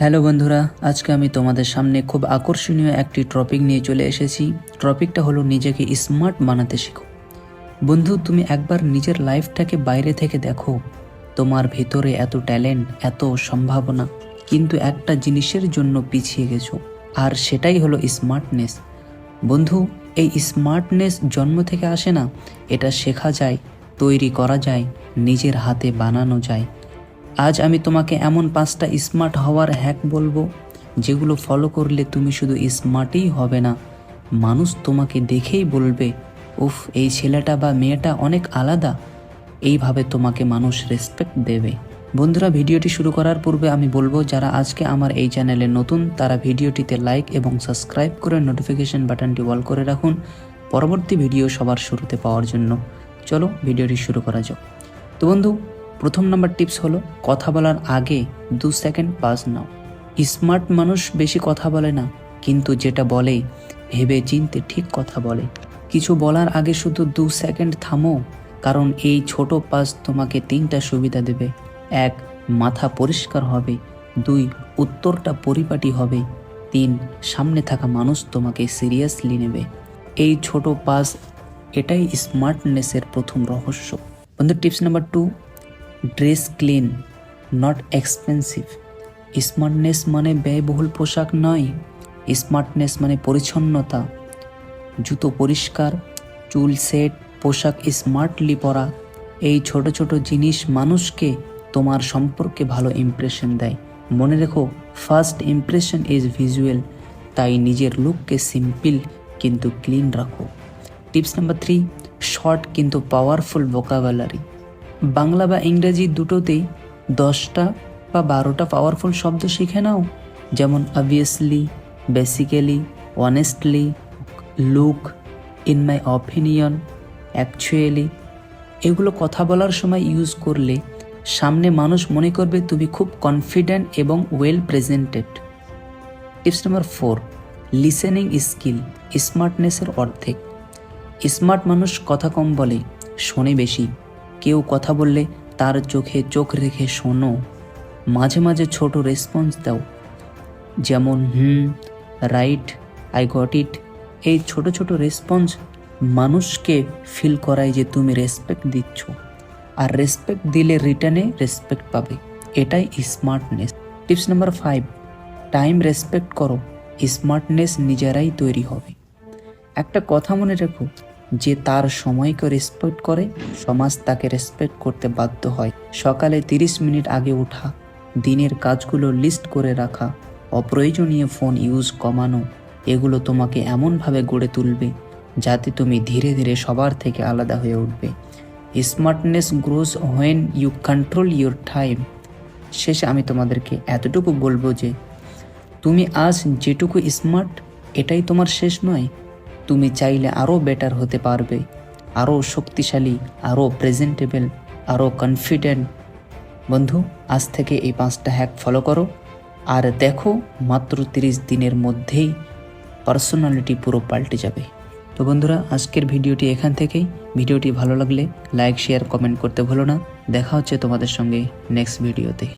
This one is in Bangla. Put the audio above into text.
হ্যালো বন্ধুরা, আজকে আমি তোমাদের সামনে খুব আকর্ষণীয় একটি টপিক নিয়ে চলে এসেছি। টপিকটা হলো নিজেকে স্মার্ট বানাতে শেখো। বন্ধু, তুমি একবার নিজের লাইফটাকে বাইরে থেকে দেখো। তোমার ভেতরে এত ট্যালেন্ট, এত সম্ভাবনা, কিন্তু একটা জিনিসের জন্য পিছিয়ে গেছো, আর সেটাই হলো স্মার্টনেস। বন্ধু, এই স্মার্টনেস জন্ম থেকে আসে না, এটা শেখা যায়, তৈরি করা যায়, নিজের হাতে বানানো যায়। আজ আমি তোমাকে এমন পাঁচটা স্মার্ট হওয়ার হ্যাক বলব, যেগুলো ফলো করলে তুমি শুধু স্মার্টই হবে না, মানুষ তোমাকে দেখেই বলবে, উফ, এই ছেলেটা বা মেয়েটা অনেক আলাদা। এইভাবে তোমাকে মানুষ রেসপেক্ট দেবে। বন্ধুরা, ভিডিওটি শুরু করার পূর্বে আমি বলব, যারা আজকে আমার এই চ্যানেলে নতুন, তারা ভিডিওটিতে লাইক এবং সাবস্ক্রাইব করে নোটিফিকেশন বাটনটি অল করে রাখুন, পরবর্তী ভিডিও সবার শুরুতে পাওয়ার জন্য। চলো, ভিডিওটি শুরু করা যাক। তো বন্ধু প্রথম নাম্বার টিপস হলো, কথা বলার আগে দু সেকেন্ড পাস নাও। স্মার্ট মানুষ বেশি কথা বলে না, কিন্তু যেটা বলে, ভেবে চিনতে ঠিক কথা বলে। কিছু বলার আগে শুধু দু সেকেন্ড থামো, কারণ এই ছোট পাস তোমাকে তিনটা সুবিধা দেবে। এক, মাথা পরিষ্কার হবে। দুই, উত্তরটা পরিপাটি হবে। তিন, সামনে থাকা মানুষ তোমাকে সিরিয়াসলি নেবে। এই ছোট পাস, এটাই স্মার্টনেসের প্রথম রহস্য। বন্ধু, tips number two dress clean not expensive smartness মানে ব্যয়বহুল পোশাক নয়, স্মার্টনেস মানে পরিচ্ছন্নতা। জুতো পরিষ্কার, চুল সেট, পোশাক স্মার্টলি পরা, এই ছোট ছোট জিনিস মানুষকে তোমার সম্পর্কে ভালো ইমপ্রেশন দেয়। মনে রেখো ফার্স্ট ইমপ্রেশন ইজ ভিজুয়াল তাই নিজের লুককে সিম্পল কিন্তু ক্লিন রাখো। টিপস নাম্বার থ্রি শর্ট কিন্তু পাওয়ারফুল ভোকাবুলারি বাংলা বা ইংরেজি দুটোতেই দশটা বা বারোটা পাওয়ারফুল শব্দ শিখে নাও। যেমন obviously basically honestly look in my opinion actually এগুলো কথা বলার সময় ইউজ করলে সামনে মানুষ মনে করবে তুমি খুব কনফিডেন্ট এবং well presented tips number four listening skill স্মার্টনেসের অর্ধেক। স্মার্ট মানুষ কথা কম বলে, শোনে বেশি। কেউ কথা বললে তার চোখে চোখ রেখে শোনো। মাঝে মাঝে ছোট রেসপন্স দাও। যেমন, hmm right I got it এই ছোট ছোট রেসপন্স মানুষকে ফিল করায় যে তুমি রেসপেক্ট দিচ্ছ। আর রেসপেক্ট দিলে রিটার্নে রেসপেক্ট পাবে। এটাই smartness tips number five time respect করো। স্মার্টনেস নিজেরাই তৈরি হবে। একটা কথা মনে রেখো যে তার সময়কে রেসপেক্ট করে, সমাজ তাকে রেসপেক্ট করতে বাধ্য হয়। সকালে তিরিশ মিনিট আগে ওঠা দিনের কাজগুলো লিস্ট করে রাখা, অপ্রয়োজনীয় ফোন ইউজ কমানো, এগুলো তোমাকে এমনভাবে গড়ে তুলবে যাতে তুমি ধীরে ধীরে সবার থেকে আলাদা হয়ে উঠবে। Smartness grows when you control your time শেষে আমি তোমাদেরকে এতটুকু বলব যে, তুমি আজ যেটুকু স্মার্ট এটাই তোমার শেষ নয়। তুমি চাইলে আরও বেটার হতে পারবে। আরও শক্তিশালী আরও প্রেজেন্টেবল আরও কনফিডেন্ট বন্ধু, আজ থেকে এই পাঁচটা হ্যাক ফলো করো। আর দেখো, মাত্র তিরিশ দিনের মধ্যেই পার্সোনালিটি পুরো পাল্টে যাবে। তো বন্ধুরা, আজকের ভিডিওটি এখান থেকেই। ভিডিওটি ভালো লাগলে লাইক শেয়ার কমেন্ট করতে ভুলো না। দেখা হচ্ছে তোমাদের সঙ্গে নেক্সট ভিডিওতে